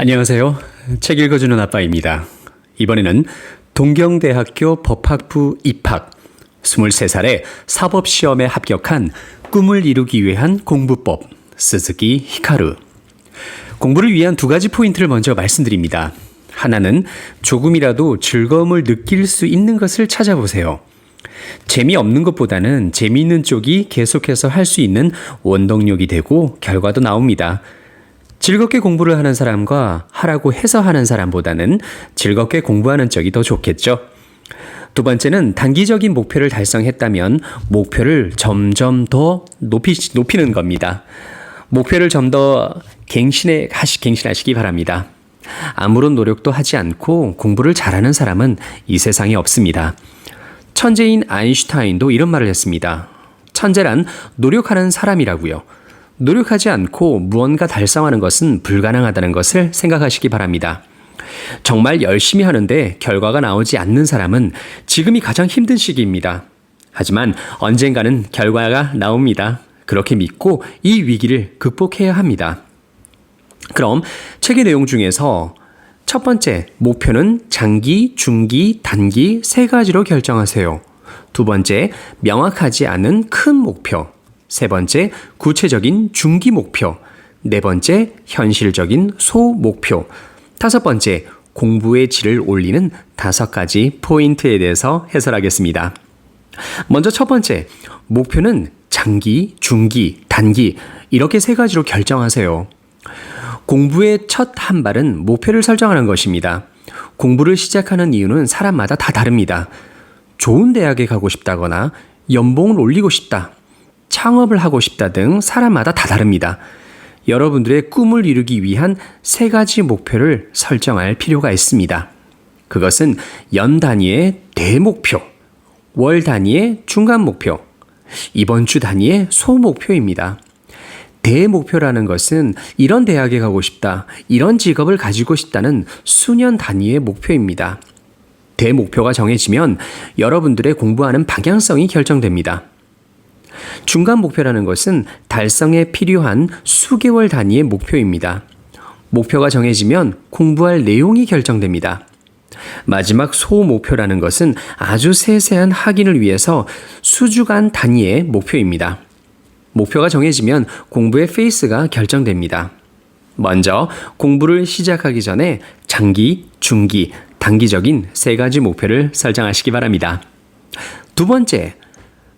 안녕하세요. 책 읽어주는 아빠입니다. 이번에는 동경대학교 법학부 입학, 23살에 사법시험에 합격한 꿈을 이루기 위한 공부법, 스즈키 히카루. 공부를 위한 두 가지 포인트를 먼저 말씀드립니다. 하나는 조금이라도 즐거움을 느낄 수 있는 것을 찾아보세요. 재미없는 것보다는 재미있는 쪽이 계속해서 할 수 있는 원동력이 되고 결과도 나옵니다. 즐겁게 공부를 하는 사람과 하라고 해서 하는 사람보다는 즐겁게 공부하는 쪽이 더 좋겠죠. 두 번째는 단기적인 목표를 달성했다면 목표를 점점 더 높이, 높이는 겁니다. 목표를 좀 더 갱신해, 하시, 갱신하시기 바랍니다. 아무런 노력도 하지 않고 공부를 잘하는 사람은 이 세상에 없습니다. 천재인 아인슈타인도 이런 말을 했습니다. 천재란 노력하는 사람이라고요. 노력하지 않고 무언가 달성하는 것은 불가능하다는 것을 생각하시기 바랍니다. 정말 열심히 하는데 결과가 나오지 않는 사람은 지금이 가장 힘든 시기입니다. 하지만 언젠가는 결과가 나옵니다. 그렇게 믿고 이 위기를 극복해야 합니다. 그럼 책의 내용 중에서 첫 번째, 목표는 장기, 중기, 단기 세 가지로 결정하세요. 두 번째, 명확하지 않은 큰 목표. 세 번째, 구체적인 중기 목표. 네 번째, 현실적인 소 목표. 다섯 번째, 공부의 질을 올리는 다섯 가지 포인트에 대해서 해설하겠습니다. 먼저 첫 번째, 목표는 장기, 중기, 단기, 이렇게 세 가지로 결정하세요. 공부의 첫 한 발은 목표를 설정하는 것입니다. 공부를 시작하는 이유는 사람마다 다 다릅니다. 좋은 대학에 가고 싶다거나 연봉을 올리고 싶다, 창업을 하고 싶다 등 사람마다 다 다릅니다. 여러분들의 꿈을 이루기 위한 세 가지 목표를 설정할 필요가 있습니다. 그것은 연 단위의 대목표, 월 단위의 중간 목표, 이번 주 단위의 소목표입니다. 대목표라는 것은 이런 대학에 가고 싶다, 이런 직업을 가지고 싶다는 수년 단위의 목표입니다. 대목표가 정해지면 여러분들의 공부하는 방향성이 결정됩니다. 중간 목표라는 것은 달성에 필요한 수개월 단위의 목표입니다. 목표가 정해지면 공부할 내용이 결정됩니다. 마지막 소목표라는 것은 아주 세세한 확인을 위해서 수주간 단위의 목표입니다. 목표가 정해지면 공부의 페이스가 결정됩니다. 먼저 공부를 시작하기 전에 장기, 중기, 단기적인 세 가지 목표를 설정하시기 바랍니다. 두 번째,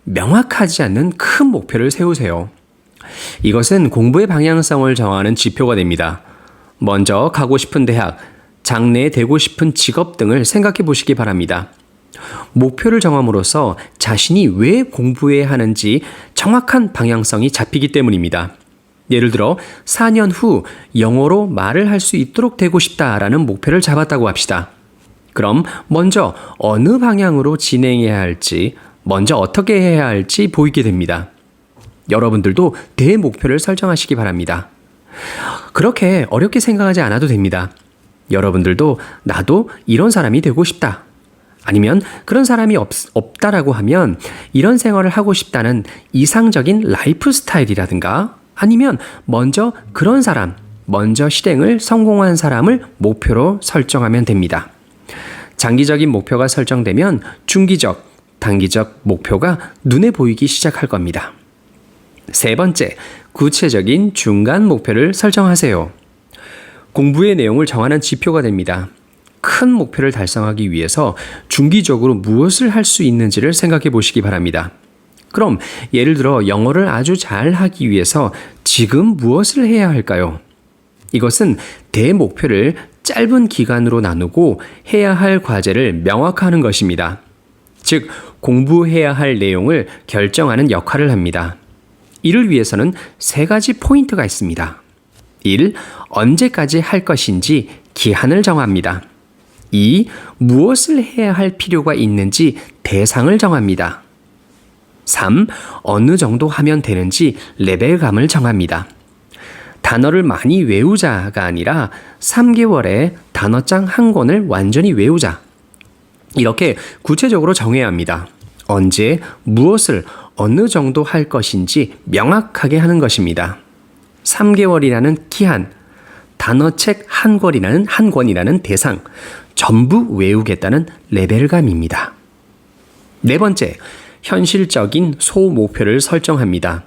명확하지 않는 큰 목표를 세우세요. 이것은 공부의 방향성을 정하는 지표가 됩니다. 먼저 가고 싶은 대학, 장래에 되고 싶은 직업 등을 생각해 보시기 바랍니다. 목표를 정함으로써 자신이 왜 공부해야 하는지 정확한 방향성이 잡히기 때문입니다. 예를 들어 4년 후 영어로 말을 할 수 있도록 되고 싶다라는 목표를 잡았다고 합시다. 그럼 먼저 어느 방향으로 진행해야 할지, 먼저 어떻게 해야 할지 보이게 됩니다. 여러분들도 대목표를 설정하시기 바랍니다. 그렇게 어렵게 생각하지 않아도 됩니다. 여러분들도 나도 이런 사람이 되고 싶다. 아니면 그런 사람이 없, 없다라고 하면 이런 생활을 하고 싶다는 이상적인 라이프 스타일이라든가 아니면 먼저 그런 사람, 먼저 실행을 성공한 사람을 목표로 설정하면 됩니다. 장기적인 목표가 설정되면 중기적, 단기적 목표가 눈에 보이기 시작할 겁니다. 세 번째, 구체적인 중간 목표를 설정하세요. 공부의 내용을 정하는 지표가 됩니다. 큰 목표를 달성하기 위해서 중기적으로 무엇을 할 수 있는지를 생각해 보시기 바랍니다. 그럼 예를 들어 영어를 아주 잘 하기 위해서 지금 무엇을 해야 할까요? 이것은 대목표를 짧은 기간으로 나누고 해야 할 과제를 명확화하는 것입니다. 즉, 공부해야 할 내용을 결정하는 역할을 합니다. 이를 위해서는 세 가지 포인트가 있습니다. 1. 언제까지 할 것인지 기한을 정합니다. 2. 무엇을 해야 할 필요가 있는지 대상을 정합니다. 3. 어느 정도 하면 되는지 레벨감을 정합니다. 단어를 많이 외우자가 아니라 3개월에 단어장 한 권을 완전히 외우자. 이렇게 구체적으로 정해야 합니다. 언제, 무엇을, 어느 정도 할 것인지 명확하게 하는 것입니다. 3개월이라는 기한, 단어책 한 권이라는 한 권이라는 대상 전부 외우겠다는 레벨감입니다. 네 번째, 현실적인 소목표를 설정합니다.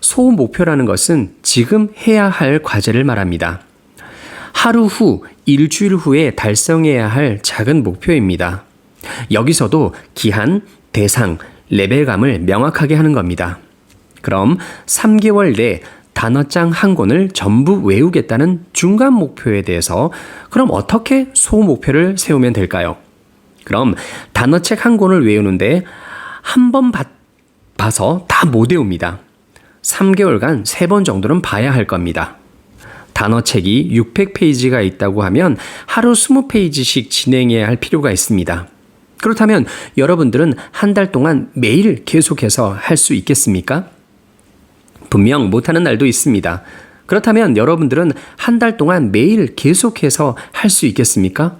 소목표라는 것은 지금 해야 할 과제를 말합니다. 하루 후, 일주일 후에 달성해야 할 작은 목표입니다. 여기서도 기한, 대상, 레벨감을 명확하게 하는 겁니다. 그럼 3개월 내 단어장 한 권을 전부 외우겠다는 중간 목표에 대해서 그럼 어떻게 소목표를 세우면 될까요? 그럼 단어책 한 권을 외우는데 한 번 봐서 다 못 외웁니다. 3개월간 3번 정도는 봐야 할 겁니다. 단어책이 600페이지가 있다고 하면 하루 20페이지씩 진행해야 할 필요가 있습니다. 그렇다면 여러분들은 한 달 동안 매일 계속해서 할 수 있겠습니까? 분명 못하는 날도 있습니다. 그렇다면 여러분들은 한 달 동안 매일 계속해서 할 수 있겠습니까?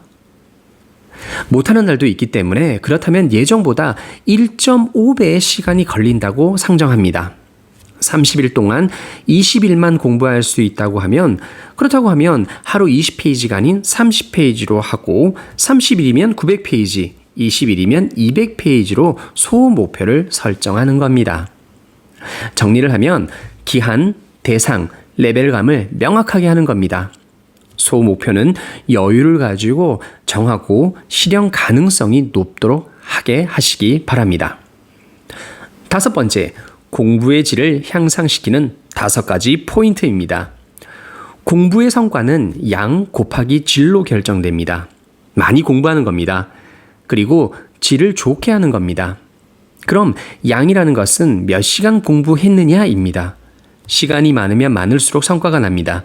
못하는 날도 있기 때문에 그렇다면 예정보다 1.5배의 시간이 걸린다고 상정합니다. 30일 동안 20일만 공부할 수 있다고 하면 그렇다고 하면 하루 20페이지가 아닌 30페이지로 하고 30일이면 900페이지, 20일이면 200페이지로 소목표를 설정하는 겁니다. 정리를 하면 기한, 대상, 레벨감을 명확하게 하는 겁니다. 소 목표는 여유를 가지고 정하고 실현 가능성이 높도록 하게 하시기 바랍니다. 다섯 번째, 공부의 질을 향상시키는 다섯 가지 포인트입니다. 공부의 성과는 양 곱하기 질로 결정됩니다. 많이 공부하는 겁니다. 그리고 질을 좋게 하는 겁니다. 그럼 양이라는 것은 몇 시간 공부했느냐입니다. 시간이 많으면 많을수록 성과가 납니다.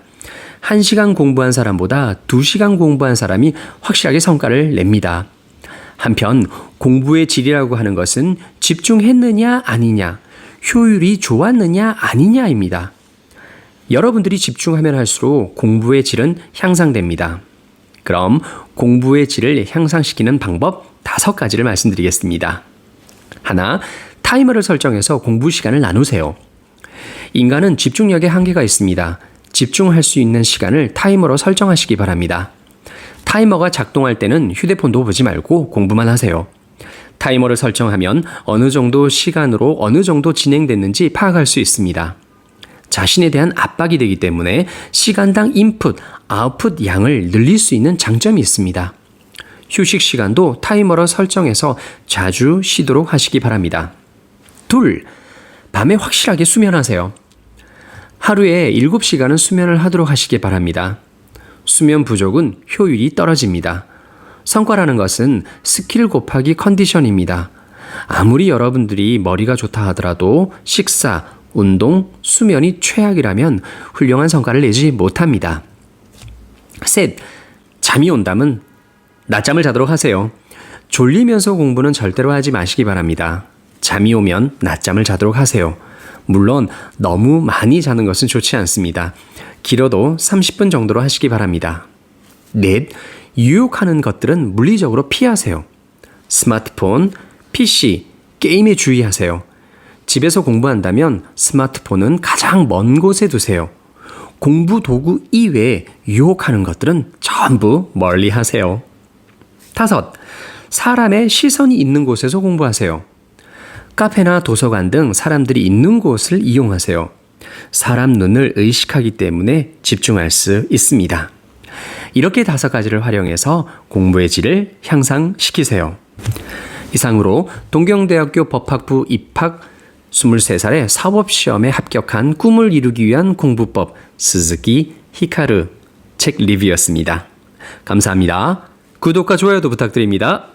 1시간 공부한 사람보다 2시간 공부한 사람이 확실하게 성과를 냅니다. 한편 공부의 질이라고 하는 것은 집중했느냐 아니냐, 효율이 좋았느냐 아니냐입니다. 여러분들이 집중하면 할수록 공부의 질은 향상됩니다. 그럼 공부의 질을 향상시키는 방법 다섯 가지를 말씀드리겠습니다. 하나, 타이머를 설정해서 공부 시간을 나누세요. 인간은 집중력에 한계가 있습니다. 집중할 수 있는 시간을 타이머로 설정하시기 바랍니다. 타이머가 작동할 때는 휴대폰도 보지 말고 공부만 하세요. 타이머를 설정하면 어느 정도 시간으로 어느 정도 진행됐는지 파악할 수 있습니다. 자신에 대한 압박이 되기 때문에 시간당 인풋, 아웃풋 양을 늘릴 수 있는 장점이 있습니다. 휴식 시간도 타이머로 설정해서 자주 쉬도록 하시기 바랍니다. 둘, 밤에 확실하게 수면하세요. 하루에 7시간은 수면을 하도록 하시기 바랍니다. 수면 부족은 효율이 떨어집니다. 성과라는 것은 스킬 곱하기 컨디션입니다. 아무리 여러분들이 머리가 좋다 하더라도 식사, 운동, 수면이 최악이라면 훌륭한 성과를 내지 못합니다. 셋, 잠이 온다면 낮잠을 자도록 하세요. 졸리면서 공부는 절대로 하지 마시기 바랍니다. 잠이 오면 낮잠을 자도록 하세요. 물론 너무 많이 자는 것은 좋지 않습니다. 길어도 30분 정도로 하시기 바랍니다. 넷, 유혹하는 것들은 물리적으로 피하세요. 스마트폰, PC, 게임에 주의하세요. 집에서 공부한다면 스마트폰은 가장 먼 곳에 두세요. 공부 도구 이외에 유혹하는 것들은 전부 멀리 하세요. 다섯, 사람의 시선이 있는 곳에서 공부하세요. 카페나 도서관 등 사람들이 있는 곳을 이용하세요. 사람 눈을 의식하기 때문에 집중할 수 있습니다. 이렇게 다섯 가지를 활용해서 공부의 질을 향상시키세요. 이상으로 동경대학교 법학부 입학 23살의 사법시험에 합격한 꿈을 이루기 위한 공부법 스즈키 히카르 책 리뷰였습니다. 감사합니다. 구독과 좋아요도 부탁드립니다.